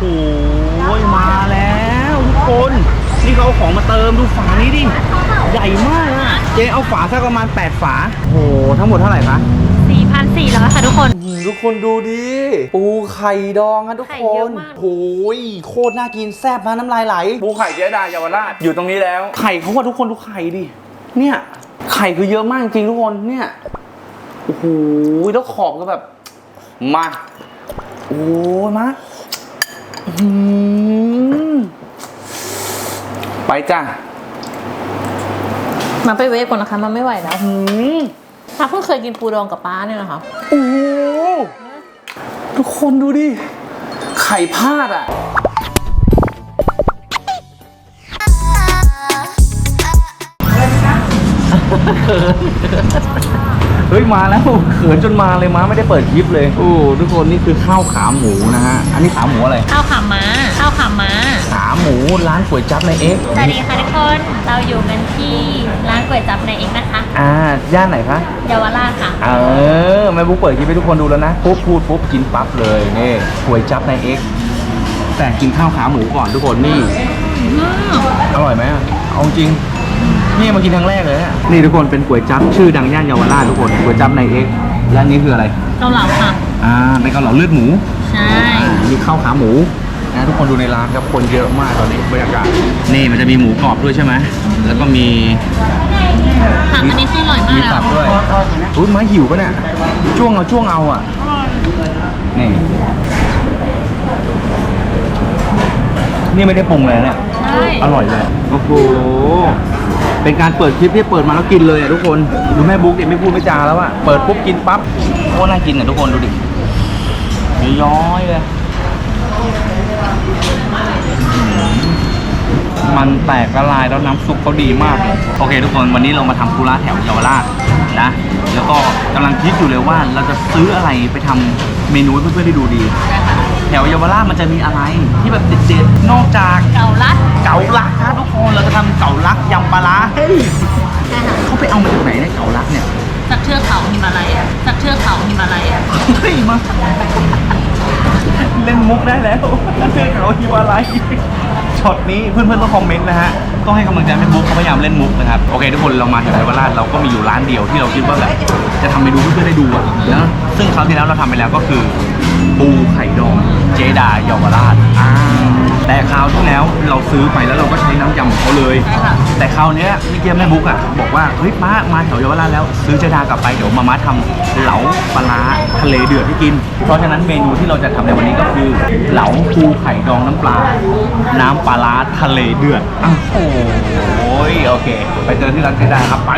โหมาแล้วทุกคน นี่เขาเอาของมาเติมดูฝานี้ดิ ใหญ่มากอะเจ๊เอาฝาสักประมาณ 8 ฝาโอ้โห ทั้งหมดเท่าไหร่คะ4,400ค่ะทุกคน ทุกคนดูดิ ปูไข่ดองอะทุกไข่คเยอะนมาก โอ้ยโคตรน่ากินแซ่บนะน้ำลายไหล ปูไข่เจ๊ดาเยาวราชอยู่ตรงนี้แล้ว ไข่เขาว่าทุกคนดูไข่ดิ เนี่ย ไข่คือเยอะมากจริงทุกคน เนี่ย โอ้โห แล้วขอบก็แบบ มา โอ้ยมาอื้อหือ ไปจ้ะมาไปเวฟก่อนนะคะ มันไม่ไหวแล้วอื้อหือถ้าเพิ่งเคยกินปูดองกับป้าเนี่ยนะคะโอ้โหทุกคนดูดิ ไข่พลาดอะเฮ้ยมาแล้วเขินจนมาเลยมาไม่ได้เปิดคลิปเลยโอ้ทุกคนนี่คือข้าวขาหมูนะฮะอันนี้ขาหมูอะไรข้าวขาม้าข้าวขาม้าขาหมูร้านก๋วยจั๊บในเอ็กซ์สวัสดีค่ะทุกคนเราอยู่กันที่ร้านก๋วยจั๊บในเองนะคะอ่าย่านไหนคะเยาวราชค่ะเออแม่บุ๊กเปิดคลิปให้ทุกคนดูแล้วนะปุ๊บพูดปุ๊บกินปั๊บเลยนี่ก๋วยจั๊บในเอ็กซ์แต่กินข้าวขาหมูก่อนทุกคนนี่อร่อยไหมอะเอาจริง นี่มากินครั้งแรกเลยอะนี่ทุกคนเป็นก๋วยจั๊บชื่อดังย่านเยาวราชทุกคนก๋วยจั๊บในเอ็กซ์และนี่คืออะไรเกาเหลาค่ะ อ่าเป็นเกาเหลาเลือดหมูใช่ มีข้าวขาหมูนะทุกคนดูในร้านครับคนเยอะมากตอนนี้บรรยากาศนี่มันจะมีหมูกรอบด้วยใช่ไหมแล้วก็มีผักอันนี้คืออร่อยมากมีแล้วตับด้วยอุ้ยไม้หิวปะเนี่ยช่วงเอาช่วงเอาอะนี่นี่ไม่ได้ปรุงเลยนะเนี่ย ใช่ อร่อยเลย โอ้โห เป็นการเปิดคลิปที่เปิดมาแล้วกินเลยอะทุกคนดูแม่บุ๊กเนี่ยไม่พูดไม่จาแล้วอะเปิดปุ๊บกินปั๊บโคตรน่ากินอะทุกคนดูดิย้อยเลยมันแตกละลายแล้วน้ำซุปเขาดีมาก โอเค ทุกคนวันนี้เรามาทำธุระแถวเยาวราชนะ แล้วก็กำลังคิดอยู่เลยว่าเราจะซื้ออะไรไปทำเมนูให้เพื่อนๆได้ดูดี แถวเยาวราชมันจะมีอะไรที่แบบเด็ดๆนอกจากเกาลัด เก๋าลักนะทุกคนเราจะทำเก๋าลักยำปลาร้าเฮ้ยใช่ค่ะเขาไปเอามาจากไหนเนี่ยเก๋าลักเนี่ยจากเทือกเขาหิมาลัยอะจากเทือกเขาหิมาลัยอะเฮ้ยมาเล่นมุกได้แล้วเสื้อเขาฮิวอะไรช็อตนี้เพื่อนๆต้องคอมเมนต์นะฮะต้องให้กำลังใจแม่บุ๊กเขาพยายามเล่นมุกนะครับโอเค ทุกคนเรามาถึงเยาวราชเราก็มีอยู่ร้านเดียวที่เราคิดว่าแบบจะทำเมนูให้เพื่อนๆได้ดูอะนะซึ่งคราวที่แล้วเราทำไปแล้วก็คือ ปูไข่ดองเจดาเยาวราชอ่า แต่คราวที่แล้วเราซื้อไปแล้วเราก็ใช้น้ำยำของเขาเลยใช่ค่ะแต่คราวเนี้ยเมื่อกี้แม่บุ๊กอะบอกว่าเฮ้ยมามาแถวเยาวราชแล้ว ซื้อเจดากลับไปเดี๋ยวมาม่าทำเหลาปลาร้าทะเลเดือดให้กิน เพราะฉะนั้นเมนูที่เราจะทำในวันนี้ก็คือ เหลาปูไข่ดองน้ำปลา น้ำปลาร้าทะเลเดือดอ้าวโอ้ยโอเค ไปเจอที่ร้านเจดาครับไป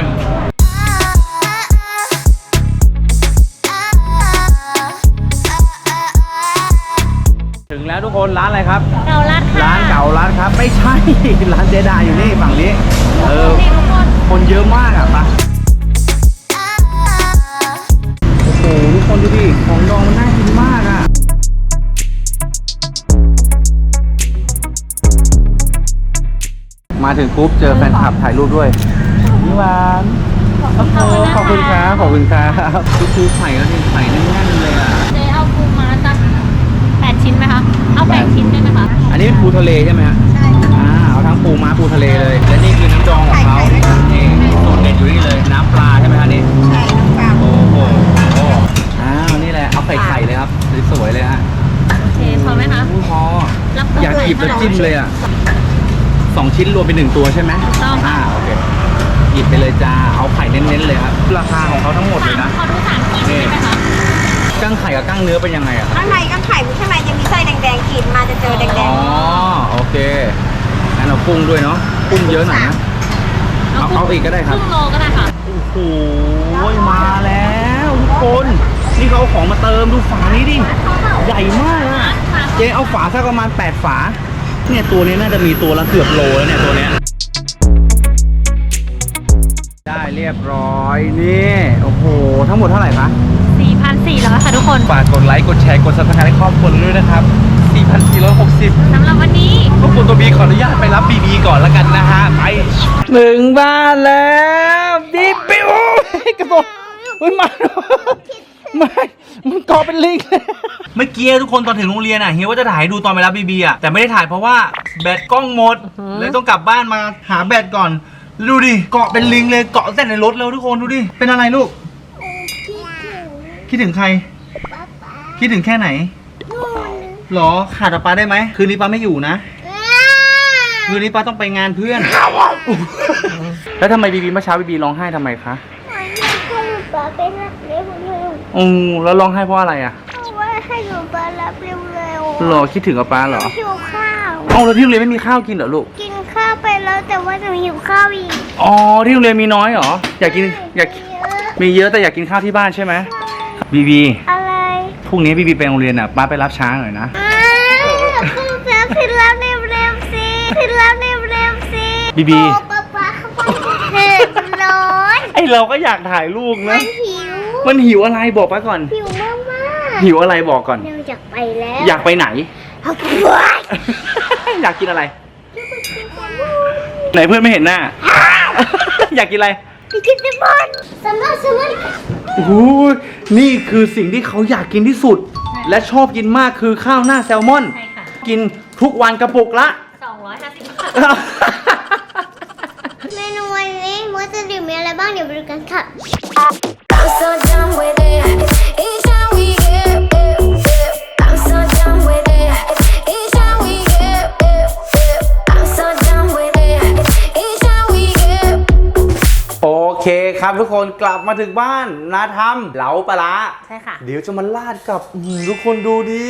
คน ร้านอะไรครับ เกาลัดค่ะร้านเก่าร้านครับ ไม่ใช่ ร้านเจดาอยู่นี่ฝั่งนี้ เออ นี่ทุกคนคนเยอะมากอะปะโอ้โหทุกคนดูดิของดองมันน่ากินมากอะ มาถึงปุ๊บเจอแฟนคลับถ่ายรูปด้วยนี่หวานโอ้โหขอบคุณครับขอบคุณครับคือคือไข่แล้วนี่ไข่แน่นๆเลยอะ เจ๊เอาปูม้าสักแปดชิ้นไหมคะ เอาแปดชิ้นได้ไหมคะอันนี้เป็นปูทะเลใช่ไหมฮะใช่ค่ะอ่าเอาทั้งปูม้าปูทะเลเลย และนี่คือน้ำดองของเขานี่สูตรเด็ดอยู่นี่เลยน้ำปลาใช่ไหมฮะนี่ใช่น้ำปลาโอ้โหอ้าวนี่แหละเอาไข่ไข่เลยครับสวยๆเลยฮะโอเคพอไหมคะอู้พอรับอยากหยิบแล้วจิ้มเลยอะสองชิ้นรวมเป็นหนึ่งตัวใช่ไหมถูกต้องค่ะอ่าโอเคหยิบไปเลยจ้าเอาไข่เน้นๆเลยครับราคาของเขาทั้งหมดเลยนะขอดูสามขีดได้ไหมคะ กั้งไข่กับกั้งเนื้อเป็นยังไงอะครับข้างในก็ไข่ข้างในจะมีไส้แดงๆกรีดมาจะเจอแดอ๋งอโอเคงั้นเอากุ้งด้วยเนาะกุ้งเยอะหน่อยนะเอาเอาอีกก็ได้ครับครึ่งโลก็ได้ค่ะ โอ้โหมาแล้วทุกคน นี่เขาเอาของมาเติมดูฝานี้ดิ ใหญ่มากอะเจ๊เอาฝาสักประมาณ 8 ฝา เนี่ยตัวนี้น่าจะมีตัวละเกือบโลแล้วเนี่ยตัวเนี้ย ได้เรียบร้อยนี่ โอ้โห ทั้งหมดเท่าไหร่คะ 4,400ค่ะทุกคนฝากกดไลค์ กดแชร์ กดซับสไครต์ให้ครอบครัวด้วยนะครับ 4,460สำหรับวันนี้พวกคุณตัวบีขออนุญาตไปรับบีบีก่อนแล้วกันนะฮะ ไปถึงบ้านแล้วบีบิวกระโดดอุ้ยมาไม่มันเกาะเป็นลิงเมื่อกี้ทุกคนตอนถึงโรงเรียนอะเฮียว่าจะถ่ายให้ดูตอนไปรับบีบีอะแต่ไม่ได้ถ่ายเพราะว่าแบตกล้องหมดเลยต้องกลับบ้านมาหาแบตก่อน ดูดิเกาะเป็นลิงเลยเกาะแต่ในรถแล้วทุกคนดูดิเป็นอะไรลูก คิดถึงใครคิดถึงแค่ไหนหรอขาดป๊าป๊าได้ไหมคืนนี้ป๊าไม่อยู่นะคืนนี้ป๊าต้องไปงานเพื่อน แล้วทำไมบีบีเมื่อเช้าบีบีร้องไห้ทำไมคะให้หนูปลาไปรับเร็วอือแล้วร้องไห้เพราะอะไรอะๆเพราะว่าให้หนูปลารับเร็วหรอคิดถึงกับป๊าเหรอหิวข้าว เอาแล้วที่โรงเรียนไม่มีข้าวกินเหรอลูกกินข้าวไปแล้วแต่ว่าหนูหิวข้าวอีกอ๋อที่โรงเรียนมีน้อยเหรออยากกินอยากเยอะมีเยอะแต่อยากกินข้าวที่บ้านใช่ไหม บีบีอะไรพรุ่งนี้บีบีไปโรงเรียนอะป้าไปรับช้าหน่อยนะอ้าวคุณแป๊บขึ้นรับเร็วๆสิขึ้นรับเร็วๆสิบีบีโอ้ป๊าป๊าเข้าไปเผ็ดร้อนไอเราก็อยากถ่ายรูปมันะนหิว มันหิวอะไรบอกป้าก่อน หิวมากมากหิวอะไรบอกก่อน เร็วอยากไปแล้ว อยากไปไหนเอาไปไว้อยากกินอะไร ไหนเพื่อนไม่เห็นหน้า อยากกินอะไรไปกินในบ้านสำลักสำลัก โอ้โหนี่คือสิ่งที่เขาอยากกินที่สุด และชอบกินมากคือข้าวหน้าแซลมอน ใช่ค่ะกินทุกวันกระปุกละ 250บาทเมนูวันนี้มัวจะดื่มมีอะไรบ้างเดี๋ยวไปดูกันค่ะ I'm so done with คครับทุกคนกลับมาถึงบ้านนาทำเหลาปลาร้าใช่ค่ะ เดี๋ยวจะมาลาดกับอื้อหือทุกคนดูดิ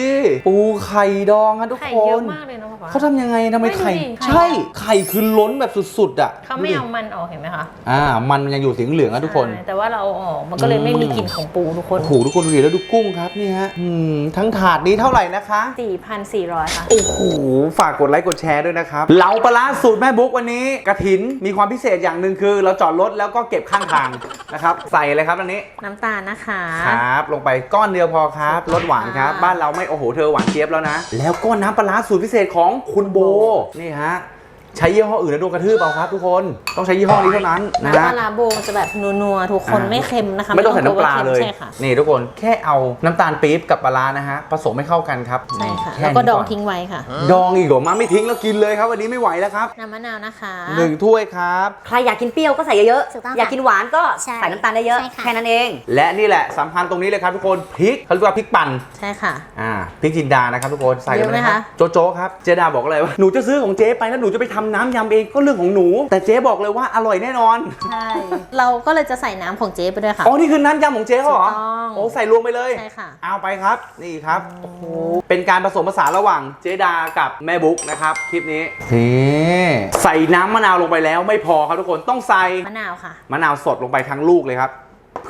ปูไข่ดองครับทุกไข่คเยอะนมากเลยนะป๊า เขาทำยังไงทำไมไข่ไม่ดูดิไข่ ใช่ไข่คือล้นแบบสุดๆอะเขาไม่เอามันออกเห็นไหมคะอ่า มันยังอยู่สีเหลืองๆอะทุกคน ใช่แต่ว่าเราเอาออกมันก็เลยไม่มีกลิ่นของปูทุกคน โอ้โหทุกคนดูดิแล้วดูกุ้งครับนี่ฮะอืมทั้งถาดนี้เท่าไหร่นะคะ 4,400 ค่ะ โอ้โห ฝากกดไลค์กดแชร์ด้วยนะครับ เหลาปลาร้าสูตรแม่บุ๊กวันนี้กระถินมีความพิเศษอย่างหนึ่งคือ เราจอดรถแล้วก็เก็บข้างทางนะครับ ใส่เลยครับอันนี้น้ำตาลนะคะ ครับ ลงไปก้อนเดียวพอครับรสหวานครับ บ้านเราไม่โอ้โหเธอหวานเจี๊ยบแล้วนะ แล้วก็น้ำปลาร้าสูตรพิเศษของคุณโบนี่ฮะ ใช้ยี่ห้ออื่นแล้วโดนกระทืบเอาครับทุกคนต้องใช้ยี่ห้อนี้เท่านั้นนะน้ำปฮะ ลาร้าโบมันจะแบบนัวๆทุกคนอ่า ไม่เค็มนะคะไม่ต้องใส่น้ำปลาค็มเลย ใช่ค่ะ นี่ทุกคนแค่เอาน้ำตาลปี๊บกับปลาร้านะฮะผสมให้เข้ากันครับใช่ค่ะค่แล้วก็นี้ดองนทิ้งไว้ค่ะ ดองอีกเหรอมาไม่ทิ้งแล้วกินเลยครับวันนี้ไม่ไหวแล้วครับน้ำมะนาวนะคะหนึ่งถ้วยครับ ใครอยากกินเปรี้ยวก็ใส่เยอะถูกต้องค่ะๆอยากกินหวานก็ใช่ใส่น้ำตาลได้เยอะใช่ค่ะ แค่นั้นเอง และนี่แหละสำคัญตรงนี้เลยครับทุกคนพริกเขาเรียกว่าพริกปั่นใช่ค่ะ อ่าพริกจินดานะครับทุกคนใส่กันไปเยอะไหมเลยครับคะ โจโจ้ครับเจดาบอกเลยว่าหนูจะซื้อของเจ๊ไปแล้วหนูจะไปทำน้ำยำเองก็เรื่องของหนู แต่เจ๊บอกเลยว่าอร่อยแน่นอน ใช่ เราก็เลยจะใส่น้ำของเจ๊ไปด้วยค่ะ อ๋อ นี่คือน้ำยำของเจ๊เขาเหรอถูกต้องโอ้ใส่รวมไปเลย ใช่ค่ะ เอาไปครับ นี่ครับ โอ้โห เป็นการผสมผสานระหว่างเจดากับแม่บุ๊กนะครับ คลิปนี้นี่ใส่น้ำมะนาวลงไปแล้วไม่พอครับทุกคน ต้องใส่ มะนาวค่ะ มะนาวสดลงไปทั้งลูกเลยครับเ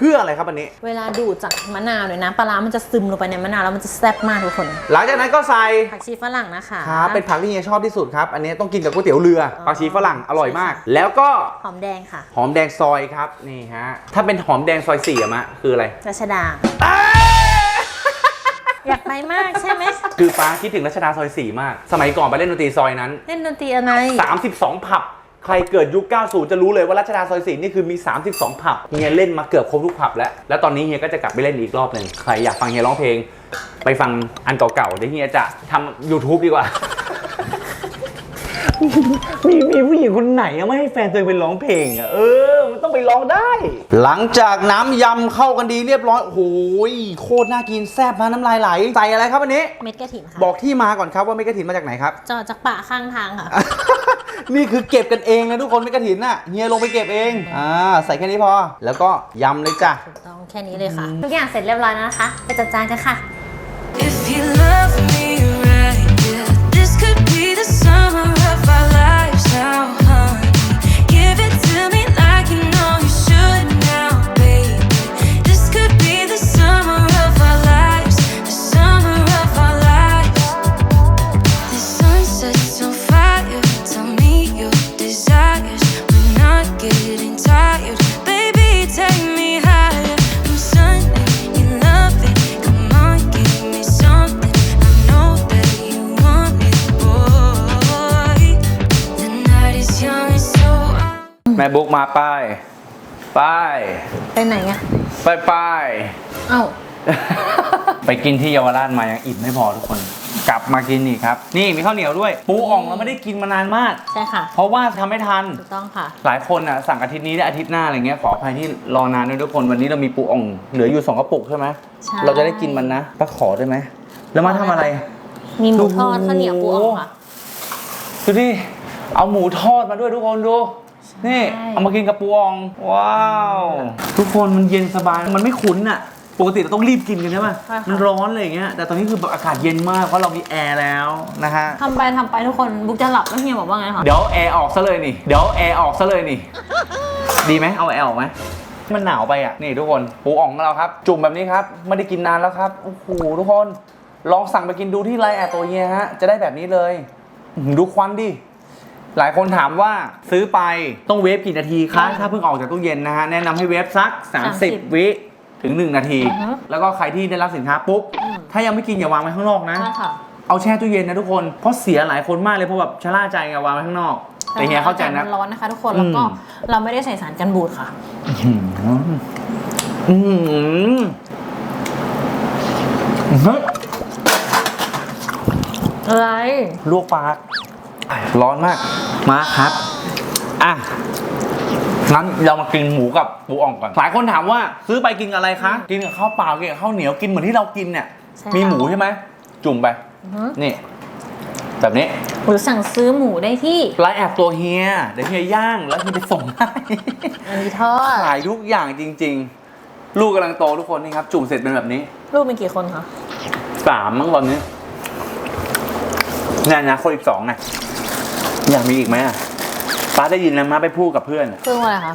พื่ออะไรครับอันนี้ เวลาดูดจากมะนาวเนี่ยน้ำปลาร้ามันจะซึมลงไปในมะนาวแล้วมันจะแซ่บมากทุกคน หลังจากนั้นก็ใส่ผักชีฝรั่งนะคะครับเป็นผักที่เฮียชอบที่สุดครับ อันนี้ต้องกินกับก๋วยเตี๋ยวเรือผักชีฝรั่งอร่อยมาก แล้วก็หอมแดงค่ะ หอมแดงซอยครับนี่ฮะถ้าเป็นหอมแดงซอยสี่อะมะคืออะไรรัชดาอยากไปมากใช่ไหมคือป้าคิดถึงรัชดาซอยสี่มาก สมัยก่อนไปเล่นดนตรีซอยนั้น เล่นดนตรีอะไร32ผับ ใครเกิดยุค 90 จะรู้เลยว่ารัชดาซอยสี่นี่คือมี 32 ผับเฮียเล่นมาเกือบครบทุกผับแล้ว แล้วตอนนี้เฮียก็จะกลับไปเล่นอีกรอบหนึ่งใครอยากฟังเฮียร้องเพลง ไปฟังอันเก่าๆเดี๋ยวเฮียจะทำ YouTube ดีกว่า มีมีผู้หญิงคนไหนอะไม่ให้แฟนตัวเองไปร้องเพลงอะเออ มันต้องไปร้องได้ หลังจากน้ำยำเข้ากันดีเรียบร้อยโอ้โหโคตรน่ากินแซ่บมาน้ำลายไหลใส่อะไรครับอันนี้ เม็ดกระถิ่นค่ะบอกที่มาก่อนครับว่าเม็ดกระถินมาจากไหนครับ จอดจากป่าข้างทางค่ะ นี่คือเก็บกันเองนะทุกคนไม่กระถินน่ะเฮียลงไปเก็บเองอ่าใส่แค่นี้พอ แล้วก็ยำเลยจ้ะ ถูกต้องแค่นี้เลยค่ะ ทุกอย่างเสร็จเรียบร้อยแล้วนะคะ ไปจัดจานกันค่ะ If you love me now, บุ๊กมาป้ายป้ายไปไหนอะป้ายป้าย เอ้า ไปกินที่เยาวราชมายังอิ่มไม่พอทุกคน กลับมากินอีกครับ นี่มีข้าวเหนียวด้วย ปูอ่องเราไม่ได้กินมานานมาก ใช่ค่ะ เพราะว่าทำไม่ทัน ถูกต้องค่ะ หลายคนอะสั่งอาทิตย์นี้และอาทิตย์หน้าอะไรเงี้ยขออภัยที่รอนานด้วยทุกคนวันนี้เรามีปูอ่องเหลืออยู่สองกระปุกใช่ไหมใช่ เราจะได้กินมันนะป้าขอได้ไหมแล้วมาทำอะไร มีหมูทอดข้าวเหนียวปูอ่องค่ะ ดูดิ เอาหมูทอดมาด้วยทุกคนดู นี่ใช่เอามากินกับปูอ่องว้าว ทุกคนมันเย็นสบาย มันไม่ขุนอะ ปกติเราต้องรีบกินกันใช่ป่ะใช่ค่ะมันร้อนอะไรอย่างเงี้ย แต่ตอนนี้คือแบบอากาศเย็นมากเพราะเรามีแอร์แล้วนะฮะทำไปทำไปทุกคนบุ๊กจะหลับแล้วเฮียบอกว่าไงคะเดี๋ยวแอร์ออกซะเลยนี่ เดี๋ยวแอร์ออกซะเลยนี่ ดีไหมเอาแอร์ออกไหมมันหนาวไปอะ นี่ทุกคน ปูอ่องของเราครับ จุ่มแบบนี้ครับ ไม่ได้กินนานแล้วครับ โอ้โหทุกคน ลองสั่งไปกินดูที่ไลน์แอดตัวเฮียฮะ จะได้แบบนี้เลยอื้อหือดูควันดิ หลายคนถามว่าซื้อไปต้องเวฟกี่นาทีคะถ้าเพิ่งออกจากตู้เย็นนะฮะแนะนำให้เวฟสัก 30 วิถึง 1 นาที อือฮึแล้วก็ใครที่ได้รับสินค้าปุ๊บ อืม ถ้ายังไม่กินอย่าวางไว้ข้างนอกนะ ใช่ค่ะ เอาแช่ตู้เย็นนะทุกคนเพราะเสียหลายคนมากเลยเพราะแบบชะล่าใจไงวางไว้ข้างนอก แต่เฮียเข้าใจนะอากศมันร้อนนะคะทุกคน แล้วก็อืม เราไม่ได้ใส่สารกันบูดค่ะ อืมเฮ้ยอะไร ลวกปลา ร้อนมาก มาครับ อะงั้นเรามากินหมูกับปูอ่องก่อน หลายคนถามว่าซื้อไปกินกับอะไรคะ กินกับข้าวเปล่ากินกับข้าวเหนียวกินเหมือนที่เรากินเนี่ย ใช่ค่ะมีหมูใช่ไหม จุ่มไป อือฮึนี่ แบบนี้หรือสั่งซื้อหมูได้ที่ไลน์แอบตัวเฮีย เดี๋ยวเฮียย่างแล้วเฮียไปส่งให้ อันนี้ทอดขายทุกอย่างจริง ๆ ลูกกำลังโตทุกคนนี่ครับ จุ่มเสร็จเป็นแบบนี้ ลูกเป็นกี่คนคะสามมั้งตอนนี้งานนะคนอีกสองไง อยากมีอีกไหมอะป้าได้ยินแล้วมาไปพูดกับเพื่อนอะเพิ่งอะไรคะ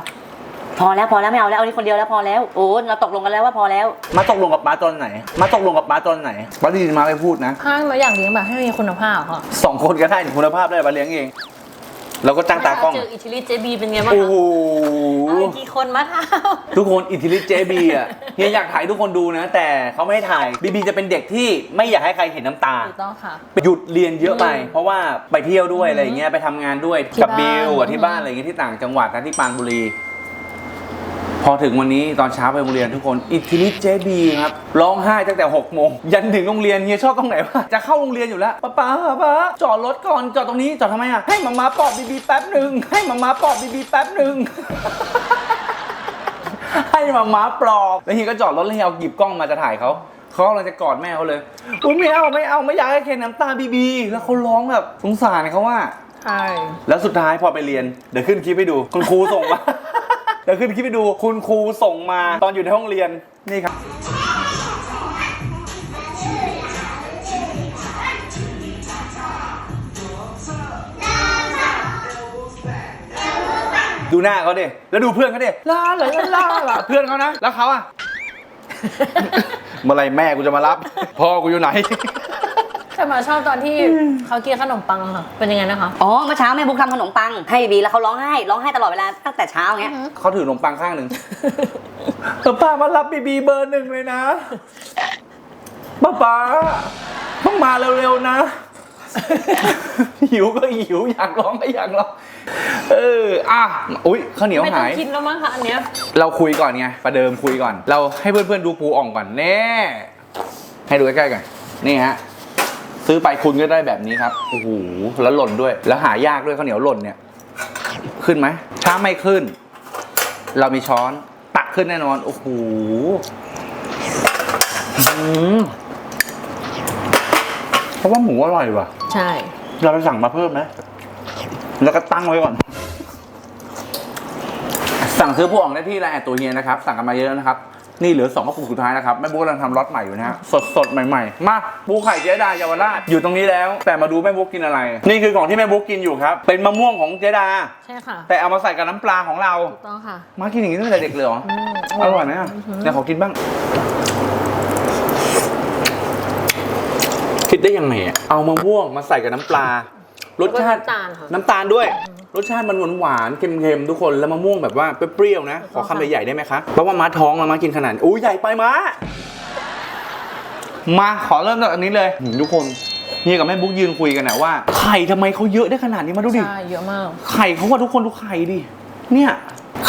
พอแล้วพอแล้วไม่เอาแล้วเอานี่คนเดียวแล้วพอแล้วโอ้เราตกลงกันแล้วว่าพอแล้ว มาตกลงกับป้าตอนไหน มาตกลงกับป้าตอนไหนป้าได้ยินมาไปพูดนะห้างมาอยากเลี้ยงแบบให้มีคุณภาพค่ะสองคนก็ได้คุณภาพได้ป้าเลี้ยงเอง เราก็จ้างตากล้อง เจออิตาลีเจบีเป็นไงบ้างโอ้คะโหเอาอีกกี่คนมาททุกคนอิทธิฤทธิ์เจบีอะเฮียอยากถ่ายทุกคนดูนะ แต่เขาไม่ให้ถ่ายบีบีจะเป็นเด็กที่ไม่อยากให้ใครเห็นน้ำตาำถูกต้องค่ะหยุดเรียนเยอะไปอืมเพราะว่าไปเที่ยวด้วยอะไรอย่างเงี้ยไปทำงานด้วยที่กับบ้านบิลกับที่อืมบ้านอะไรอย่างเงี้ยที่ต่างจังหวัดนะที่ปรานบุรีพ อถึงวันนี้ตอนเช้าไปโรงเรียนทุกคน อิทธิฤทธิ์เจบีครับร้องไห้ตั้งแต่6กโมงยันถึงโรงเรียนเฮียชอบตรงไหนวะจะเข้าโรงเรียนอยู่แล้วป้าป้าป้าจอดรถก่อนจอดตรงนี้จอดทำไมอะให้มามาปอบบีบีแป๊บหนึ่งให้มามาปอบบีบีแป๊บหนึ่งให้มาม้าปลอบแล้วเฮียก็จอดรถแล้วเฮียเอาหยิบกล้องมาจะถ่ายเขาเขากำลังจะกอดแม่เขาเลยอุ้ยไม่เอาไม่เอาไม่อยากให้เคนน้ำตาบีบี แล้วเขาร้องแบบสงสารเขาว่าใช่แล้วสุดท้ายพอไปเรียนเดี๋ยวขึ้นคลิปให้ดูคุณครูส่งมาเดี๋ยวขึ้นคลิปให้ดูคุณครูส่งมาตอนอยู่ในห้องเรียนนี่ครับดูหน้าเขาดิ แล้วดูเพื่อนเขาดิลาลาลาลาลาเพื่อนเขานะ แล้วเขาอะเมื่อไหรแม่กูจะมารับ พ่อกูอยู่ไหน แต่มาชอบตอนที่เขากินขนมปังค่ะ เป็นยังไงนะคะ อ๋อเมื่อเช้าแม่บุ๊กทำขนมปังให้บีบีแล้วเขาร้องไห้ร้องไห้ตลอดเวลาตั้งแต่เช้าเงี้ยเขาถือขนมปังข้างหนึ่งป้าป้ามารับบีบีเบอร์หนึ่งเลยนะป้าป้าต้องมาเร็วๆนะ หิวก็หิวอยากร้องก็อยากร้องเอออะอุ้ยข้าวเหนียวไม่ต้อหางย กินแล้วมั้งคะอันเนี้ยเราคุยก่อนไงประเดิมคุยก่อน เราให้เพื่อนๆดูปูอ่องก่อนแน่ให้ดูใกล้ๆกันนี่ฮะ ซื้อไปคุณก็ได้แบบนี้ครับโอ้โหแล้วหล่นด้วย แล้วหายากด้วยข้าวเหนียวหล่นเนี่ย ขึ้นไหมถ้าไม่ขึ้น เรามีช้อน ตักขึ้นแน่นอนโอ้โหอื้อหือเพราะว่าหมูอร่อยว่ะ ใช่ เราไปสั่งมาเพิ่มนะแล้วก็ตั้งไว้ก่อน สั่งซื้อพวกอ่องได้ที่ไลน์แอดตัวเฮียนะครับ สั่งกันมาเยอะนะครับ นี่เหลือสองกระปุกสุดท้ายนะครับแม่บุ๊กกำลังทำล็อตใหม่อยู่นะฮะสดสดๆใหม่ๆ มาปูไข่เจดาเยาวราชอยู่ตรงนี้แล้ว แต่มาดูแม่บุ๊กกินอะไร นี่คือของที่แม่บุ๊กกินอยู่ครับ เป็นมะม่วงของเจดา ใช่ค่ะแต่เอามาใส่กับน้ำปลาของเรา ถูกต้องค่ะมากินอย่างนี้ตั้งแต่เด็กเลยเหรออืมอร่อยไหมอะเดี๋ยวขอกินบ้าง คิดได้ยังไงอะเอามะม่วงมาใส่กับน้ำปลารสชาติแล้วก็น้ำตาลค่ะ น้ำตาลด้วย รสชาติมันหวานหวานๆเค็มๆทุกคนแล้วมะม่วงแบบว่าเปรี้ยวๆนะ ขอคำใหญ่ๆได้ไหมคะเพราะว่าม้าท้องแล้วม้ากินขนาดนี้อู้ใหญ่ไปม้ามาขอเริ่มจากอันนี้เลยหืมทุกคนเฮียกับแม่บุ๊กยืนคุยกันนะว่าไข่ทำไมเขาเยอะได้ขนาดนี้มาดูดิใช่เยอะมาก ไข่เขาว่าทุกคนดูไข่ดิเนี่ย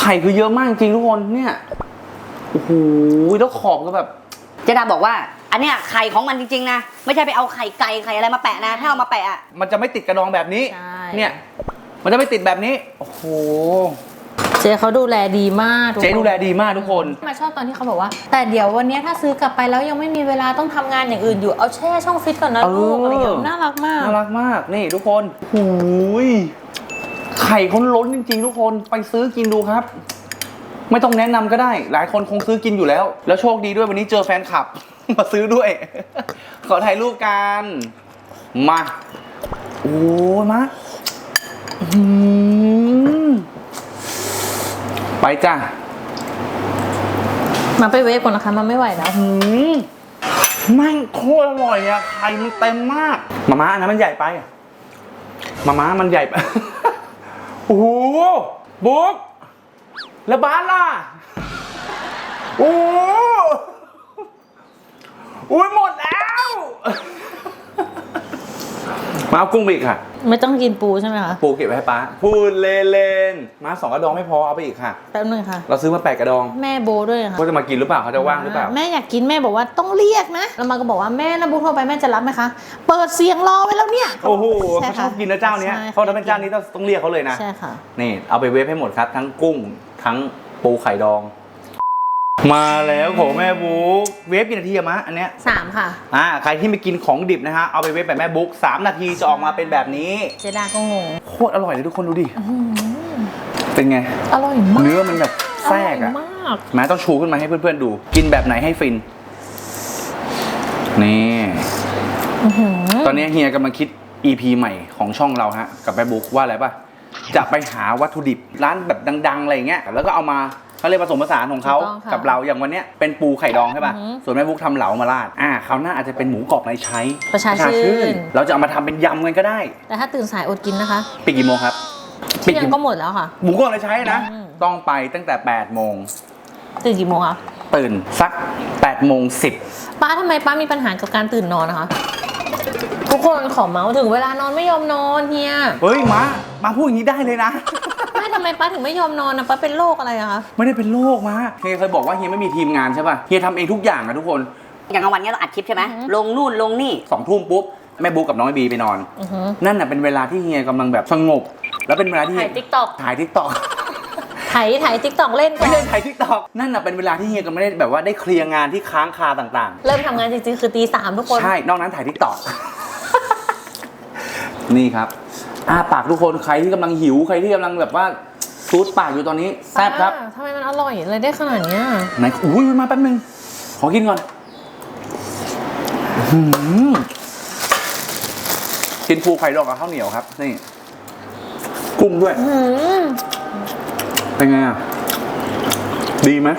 ไข่คือเยอะมากจริงทุกคนเนี่ยโอ้โหแล้วขอบก็แบบเจดาบอกว่า อันเนี้ยไข่ของมันจริงๆนะ ไม่ใช่ไปเอาไข่ไก่ไข่อะไรมาแปะนะ ถ้าเอามาแปะอะมันจะไม่ติดกระดองแบบนี้ใช่เนี่ย มันจะไม่ติดแบบนี้ โอ้โห เจ๊เขาดูแลดีมากทุกคนเจ๊ดูแลดีมากทุกคน มาชอบตอนที่เขาบอกว่า แต่เดี๋ยววันเนี้ยถ้าซื้อกลับไปแล้วยังไม่มีเวลาต้องทำงานอย่างอื่นอยู่เอาแช่ช่องฟิตก่อนนะเออลูกอะไรอย่างเงี้ยน่ารักมากน่ารักมากนี่ทุกคนหูยไข่คนล้นจริง ๆ ทุกคนไปซื้อกินดูครับ ไม่ต้องแนะนำก็ได้ หลายคนคงซื้อกินอยู่แล้ว แล้วโชคดีด้วยวันนี้เจอแฟนคลับ มาซื้อด้วย ขอถ่ายรูปกัน มา โอ้ยมาอื้อหือ ไปจ้ะมาไปเวฟก่อนนะคะ มันไม่ไหวแล้วหืมแม่งโคตรอร่อยอะไข่มันเต็มมาก มาม่าอันนั้นมันใหญ่ไปอะมาม่ามันใหญ่ไป โอ้โหบุ๊กแล้วบ้านล่ะ โอ้โหอุ้ยหมดแล้ว มาเอากุ้งไปอีกค่ะ ไม่ต้องกินปูใช่ไหมคะ ปูเก็บไว้ให้ป้าพูดเล่นๆมาสองกระดองไม่พอเอาไปอีกค่ะ แป๊บนึงค่ะ เราซื้อมาแปดกระดองแม่โบด้วยค่ะเขาจะมากินหรือเปล่าเขาจะว่างหรือเปล่า แม่อยากกินแม่บอกว่าต้องเรียกนะ แล้วมาก็บอกว่าแม่นะบุ๊กโทรไปแม่จะรับไหมคะ เปิดเสียงรอไว้แล้วเนี่ย โอ้โหใช่เขาชค่ะอบกินนะเจ้าเนี้ยใช่เพราะถ้าเป็นเจ้านี้ต้องต้องเรียกเขาเลยนะ ใช่ค่ะ นี่เอาไปเวฟให้หมดครับ ทั้งกุ้งทั้งปูไข่ดอง มาแล้วของแม่บุ๊กเวฟกี่นาทีอะมะอันเนี้ยสามค่ะ อ่าใครที่ไม่กินของดิบนะฮะเอาไปเวฟแบบแม่บุ๊ก3นาทีจะออกมาเป็นแบบนี้ เจดาก็งงโคตรอร่อยเลยทุกคนดูดิเป็นไง อร่อยมากเนื้อมันแบบแทรกอร่อะอยมากแม้ต้องชูขึ้นมาให้เพื่อนๆดู กินแบบไหนให้ฟิน นี่อื้อหือตอนนี้เฮียกำลังคิด EP ใหม่ของช่องเราฮะ กับแม่บุ๊กว่าอะไรป่ะจะไปหาวัตถุดิบร้านแบบดัง ๆ อะไรอย่างเงี้ยแล้วก็เอามา เขาเรียกผสมผสานของเขาถูกต้องค่ะกับเราอย่างวันเนี้ยเป็นปูไข่ดองใช่ป่ะอือหือส่วนแม่บุ๊กทำเหลามาราดอ่าคราวหน้าอาจจะเป็นหมูกรอบในใช้ประชาชื่น เราจะเอามาทำเป็นยำกันก็ได้แต่ถ้าตื่นสายอดกินนะคะปิดกี่โมงครับเที่ยกี่งก็หมดแล้วค่ะ หมูกรอบในใช้นะ อืม ต้องไปตั้งแต่8โมงตื่นกี่โมงคะตื่นสัก8โมง10ป้าทำไมป้ามีปัญหากับการตื่นนอนนะคะ ทุกคนขอเมาส์ถึงเวลานอนไม่ยอมนอนเฮีย เฮ้ยมามาพูดอย่างนี้ได้เลยนะไม่ ทำไมป้าถึงไม่ยอมนอนนะป้าเป็นโรคอะไรอะคะไม่ได้เป็นโรคมาเฮียเคยบอกว่าเฮียไม่มีทีมงานใช่ป่ะเฮียทำเองทุกอย่างอะทุกคนอย่างกลางวันเนี้ยเราอัดคลิปใช่ไหมลงนู่นลงนี่สองทุ่มปุ๊บแม่บุ๊กกับน้องไอบีไปนอนอือหือนั่นน่ะเป็นเวลาที่เฮียกำลังแบบสงบ แล้วเป็นเวลาที่ถ่ายติ๊กต็อกถ่ายทิกตอกถ่ายถ่ายติ๊กต็อกเล่นก่อไม่นได้ถ่ายทิกตอกนั่นน่ะเป็นเวลาที่เฮียกำลังได้แบบว่าได้เคลียร์งานที่ค้างคาต่างเริ่มทำงานจริงๆคือตีสามทุกคนๆใช่ นอกนั้นถ่ายทิกตอกนี่ครับ อ้าปากทุกคนใครที่กำลังหิวใครที่กำลังแบบว่าซูดปากอยู่ตอนนี้แซ่บครับป้าทำไมมันอร่อยอะไรได้ขนาดเนี้ยไหนอุ้ยมาแป๊บนึง ขอกินก่อนอื้อหือกินปูไข่ดองกับข้าวเหนียวครับ นี่ กุ้งด้วยอื้อหือเป็นไงอะ ดีไหม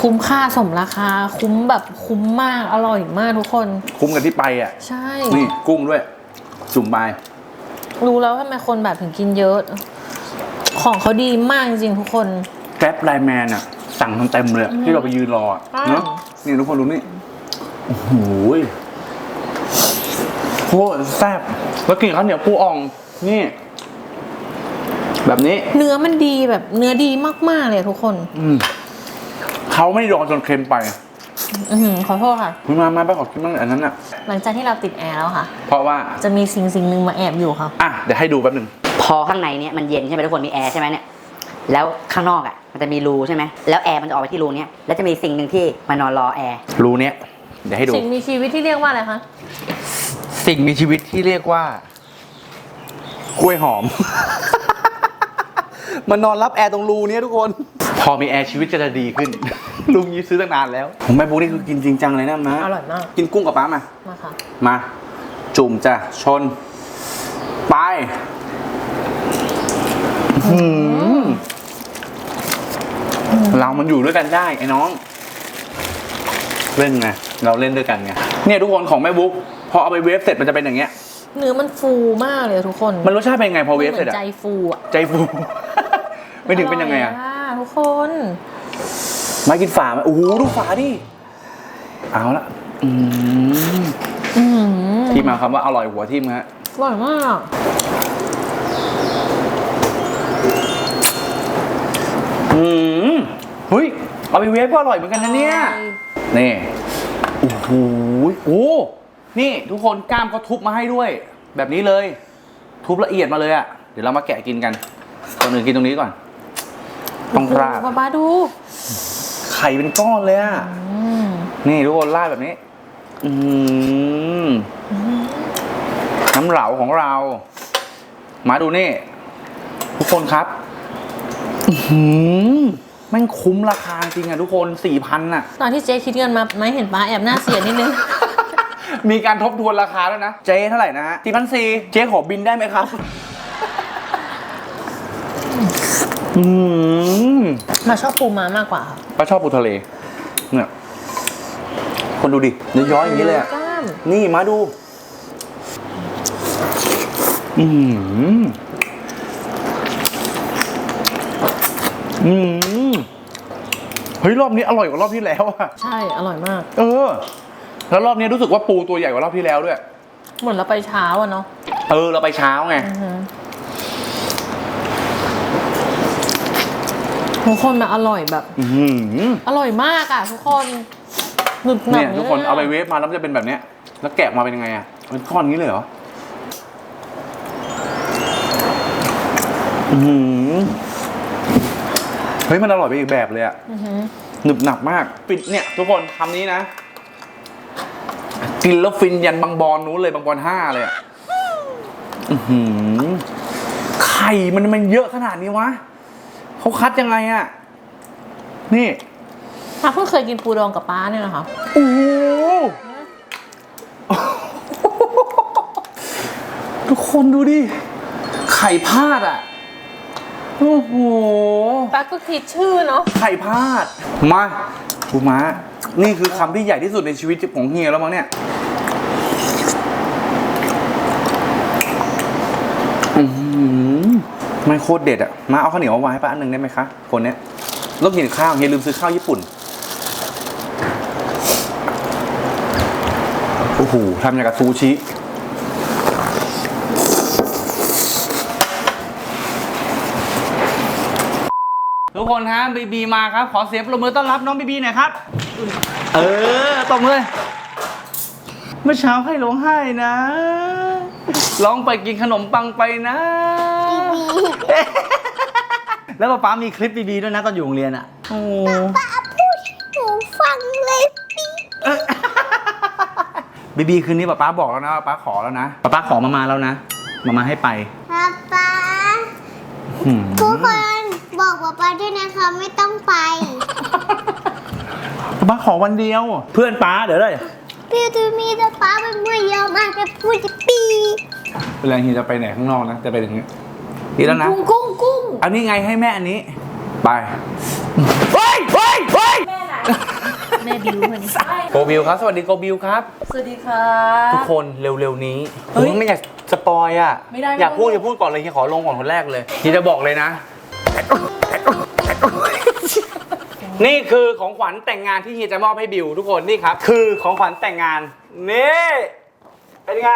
คุ้มค่าสมราคา คุ้มแบบคุ้มมากอร่อยมากทุกคน คุ้มกันที่ไปอะ ใช่ นี่กุ้งด้วย จุ่มไป รู้แล้วทำไมคนแบบถึงกินเยอะ ของเขาดีมากจริงๆทุกคน แกร็บไลน์แมนอะ สั่งกันเต็มเลยอะที่เราไปยืนรออะใช่ เนาะนี่ทุกคนดูนี่โอ้โหยโคตรแซ่บแล้วกินกับข้าวเหนียวปูอ่อง นี่ แบบนี้ เนื้อมันดีแบบเนื้อดีมากๆเลยทุกคนอืมเขาไม่ได้ดองจนเค็มไป อือหือขอโทษค่ะ คุณมา มาไปขอกินบ้างอันนั้นอะ หลังจากที่เราติดแอร์แล้วค่ะ เพราะว่าจะมีสิ่งสิ่งหนึ่งมาแอบอยู่ค่ะอะเดี๋ยวให้ดูแป๊บหนึงพอข้างในเนี้ยมันเย็นใช่ไหมทุกคนมีแอร์ใช่ไหมเนี่ยแล้วข้างนอกอะมันจะมีรูใช่ไหมแล้วแอร์มันจะออกไปที่รูเนี้ยแล้วจะมีสิ่งหนึ่งที่มานอนรอแอร์รูเนี้ยเดี๋ยวให้ดูสิ่งมีชีวิตที่เรียกว่าอะไรคะสิ่งมีชีวิตที่เรียกว่า กล้วยหอม มันนอนรับแอร์ตรงรูเนี้ยทุกคน พอมีแอร์ชีวิตจะดีขึ้น ลุงยี้ซื้อตั้งนานแล้ว ผมแม่บุ๊กนี่คือกินจริงจังเลยนะนะอร่อยมาก กินกุ้งกับป้ามามาค่ะ มา จุ่มจ้ะ ชน ไปหืมเรามันอยู่ด้วยกันได้ไอ้น้อง เล่นไงเราเล่นด้วยกันไงเนี่ยทุกคนของแม่บุ๊กพอเอาไปเวฟเสร็จมันจะเป็นอย่างเงี้ย เนื้อมันฟูมากเลยทุกคน มันรสชาติเป็นไงพอเวฟเหเสมืร็จอนอะใจฟูอะใจฟู ไม่ถึงเป็นยังไงอะร่ย ทุกคน มากินฝาไหมโอ้โหดูฝาดิ เอาละอืมอื้อหือที่มาคำว่าอร่อยหัวทิ่มฮะอร่อยมากอืมเฮ้ยเอาไปเวฟก็อร่อยเหมือนกันนะเนี่ย นี่ โอ้โหโอ้นี่ทุกคนกล้ามเขาทุบมาให้ด้วย แบบนี้เลย ทุบละเอียดมาเลยอะเดี๋ยวเรามาแกะกินกันก่อนอื่นกินตรงนี้ก่อน ต้องราดป๊าป๊าดูไข่เป็นก้อนเลยอะอืมนี่ทุกคนราดแบบนี้ อืมน้ำเหลาของเรา มาดูนี่ ทุกคนครับอื้อหือแม่งคุ้มราคาจริงอะทุกคนสี่พันอะตอนที่เจ๊คิดเงินมาไม่เห็นป้าแอบหน้าเสียนิดนึง มีการทบทวนราคาแล้วยนะ เจ๊เท่าไหร่นะฮะสี่พันสี่เจ๊ขอบินได้ไหมครับ อืมมาชอบปูม้ามากกว่าค่ะป้าชอบปูทะเล เนี่ย คนดูดิเนื้อย้อยอย่างนี้เลยอะกล้ามนี่มาดู อืมอืมเฮ้ยรอบนี้อร่อยกว่ารอบที่แล้วอะใช่อร่อยมาก เออ แล้วรอบนี้รู้สึกว่าปูตัวใหญ่กว่ารอบที่แล้วด้วย เหมือนเราไปเช้าอะเนาะเออ เราไปเช้าไง อือฮึ ทุกคนมันอร่อยแบบ อือหืออร่อยมากอะ ทุกคนหนึบหนัเนี่บยทุกคนเอาไปเวฟมาแล้วมันจะเป็นแบบเนี้ย แล้วแกะออกมาเป็นยังไงอะเป็นก้อนนี้เลยเหรออือหือเฮ้ยมันอร่อยไปอีกแบบเลยอะอือฮึหนึบหนับมาก ปิดเนี่ยทุกคนคำนี้นะ กินแล้วฟินยันบางบอนนู้นเลยบางบอนห้าเลยอะอื้อหือไข่มันมันเยอะขนาดนี้วะ เขาคัดยังไงอะนี่ป้าเพิ่งเคยกินปูดองกับป้าเนี่ยนะคะโอ้โหทุกคนดูดิ ไข่พาดอะ โอ้โห ป้าก็คิดชื่อเนาะ ไข่พาด มาปูม้า นี่คือคำที่ใหญ่ที่สุดในชีวิตของเฮียแล้วมั้งเนี่ย อือหือ มันโคตรเด็ดอะ มาเอาข้าวเหนียวมาวางให้ป้าอันหนึ่งได้ไหมคะ คนเนี้ยต้องกินข้าวเฮียลืมซื้อข้าวญี่ปุ่น โอ้โหทำอย่างกับซูชิ ทุกคนฮะบีบีมาครับ ขอเสียงปรบมือต้อนรับน้องบีบีหน่อยครับ เออตบมือเมื่อเช้าให้ร้องไห้นะ ร้องไปกินขนมปังไปนะ แล้วป๊าป๊ามีคลิปบีๆด้วยนะตอนอยู่โรงเรียนอะโอ้ป้าพูดให้หนูฟังเลยพี่บีบีคืนนี้ป๊าป๊าบอกแล้วนะว่าป๊าขอแล้วนะป๊าป๊าขอมามาแล้วนะมามาให้ไปป้าป้าหืมทุกคนบอกป้าป้าด้วยนะคะไม่ต้องไปป๊าป๊าขอวันเดียว เพื่อนป๊าเดี๋ยวเลย พี่ตูมีแต่ป้าเป็นมือเยอะมากแต่พูดจะปีเวลาเฮียจะไปไหนข้างนอกนะจะไปถึงนี้ดีแล้วนะ กุ้งกุ้งกุ้งอันนี้ไงให้แม่อันนี้ ไปเฮ้ยเฮ้ยเฮ้ยแม่บิวคนนี้โกบิวครับ สวัสดีโกบิวครับ สวัสดีค่ะทุกคนเร็วๆนี้ผเฮ้ยมไม่อยากสปอยอะไม่ได้ไม่ได้อยากพูดอย่าพูดก่อนเลยเฮียขอลงก่อนคนแรกเลยเฮียจะบอกเลยนะ นี่คือของขวัญแต่งงานที่เฮียจะมอบให้บิวทุกคนนี่ครับ คือของขวัญแต่งงาน นี่เป็นไง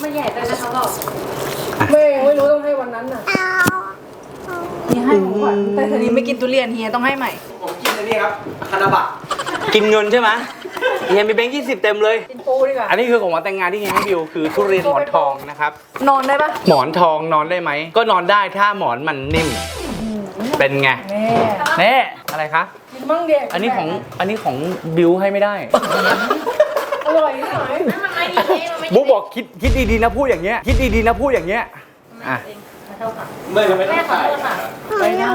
ไม่ใหญ่ไปนะคะบอกไม่ไม่รู้ต้องให้วันนั้นน่ะเอามีให้ของขวัญแต่ทีนี้ไม่กินทุเรียนเฮียต้องให้ใหม่ ผมกินอันนี้ครับคานาบะกินเงินใช่ไหมเฮียมีแบงค์ยี่สิบเต็มเลย กินปูดีกว่าอันนี้คือของขวัญแต่งงานที่เฮียให้บิวคือทุเรียนหมอนทองนะครับ นอนได้ปะหมอนทองนอนได้ไหมก็นอนได้ถ้าหมอนมันนิ่ม เป็นไงแม่แน่อะไรคะ กินบ้างเด็กอันนี้ของอันนี้ของบิวให้ไม่ได้ อร่อยนิดหน่อยมันไม่ดีมันไม่บุ๊กบอกคิดคิดดีๆนะพูดอย่างเงี้ยคิดดีๆนะพูดอย่างเงี้ยอะไม่ไม่ต้องถ่ายไปได้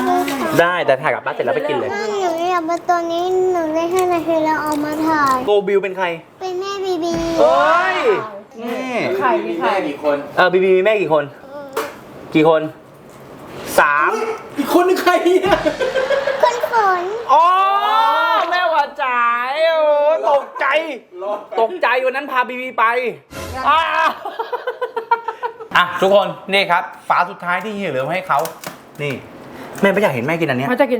ได้แต่ถ่ายกับป้าเสร็จแล้วไปกินเลยหนูอยากมาตัวนี้หนูได้ห้านาทีแล้วเอามาถ่ายโกบิวเป็นใคร เป็นแม่บีบีเอ้ยนี่ไข่มีไข่เออบีบีมีแม่กี่คน กี่คน สามอีกคนนึงใครเนี่ยคนฝนอ๋อแม่ว่าจ๋ายโอ้ตกใจ ตกใจวันนั้นพาบีบีไปอ่าอะทุกคนนี่ครับ ฝาสุดท้ายที่เฮียเหลือไว้ให้เขานี่ แม่ไม่อยากเห็นแม่กินอันเนี้ยมาจะกิน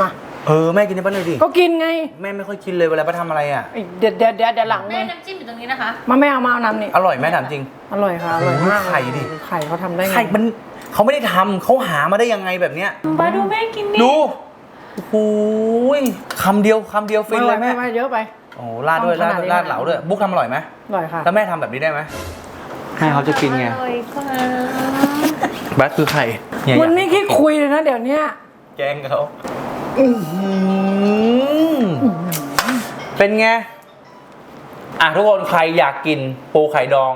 มา เออแม่กินได้ปะหน่อยดิก็กินไงแม่ไม่ค่อยกินเลยเวลาป้าทำอะไรอะเดี๋ยวเดี๋ยวเดี๋ยวเดี๋ยวหลังแม่มาน้ำจิ้มอยู่ตรงนี้นะคะ มาไม่เอามาเอาน้ำนี่อร่อยไหมถามจริงอร่อยค่ะอร่อยมากไข่ดิไข่เขาทำได้ไงไข่มัน เขาไม่ได้ทำเขาหามาได้ยังไงแบบเนี้ยมาดูแม่กินดิดูโอ้โหยคำเดียวคำเดียวฟินเลยไม่แม่ไม่ไม่เยอะไป โอ้ราดด้วยต้ราองดขนาดนี้ราดเหลาด้วย บุ๊กทำอร่อยไหมอร่อยค่ะ แล้วแม่ทำแบบนี้ได้ไหมให้เขาจะกินไงอร่อยกว่าบัสคือใครเฮียมันไม่คิดคุยเลยนะเดี๋ยวเนี้ยแกล้งเขาอื้อหือเป็นไง อะทุกคนใครอยากกินปูไข่ดอง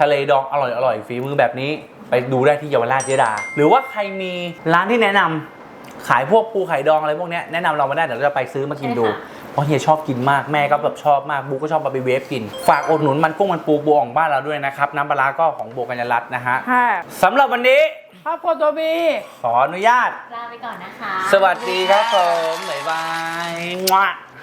ทะเลดองอร่อยอร่อยฝีมือแบบนี้ ไปดูได้ที่เยาวราชเจดา หรือว่าใครมีร้านที่แนะนำขายพวกปูไข่ดองอะไรพวกเนี้ยแนะนำเรามาได้เดี๋ยวเราจะไปซื้อมากินดูเพราะเฮียชอบกินมากแม่ก็แบบชอบมากบูก็ชอบมาไปเวฟกิน ฝากอุดหนุนมันกุ้งมันปูปูอ่องบ้านเราด้วยนะครับ น้ำปลาร้าก็ของโบกัญญารัตน์นะฮะค่ะสำหรับวันนี้ครอบครัวตัวบีขออนุญาตลาไปก่อนนะคะ สวัสดีครับผมบ๊ายบาย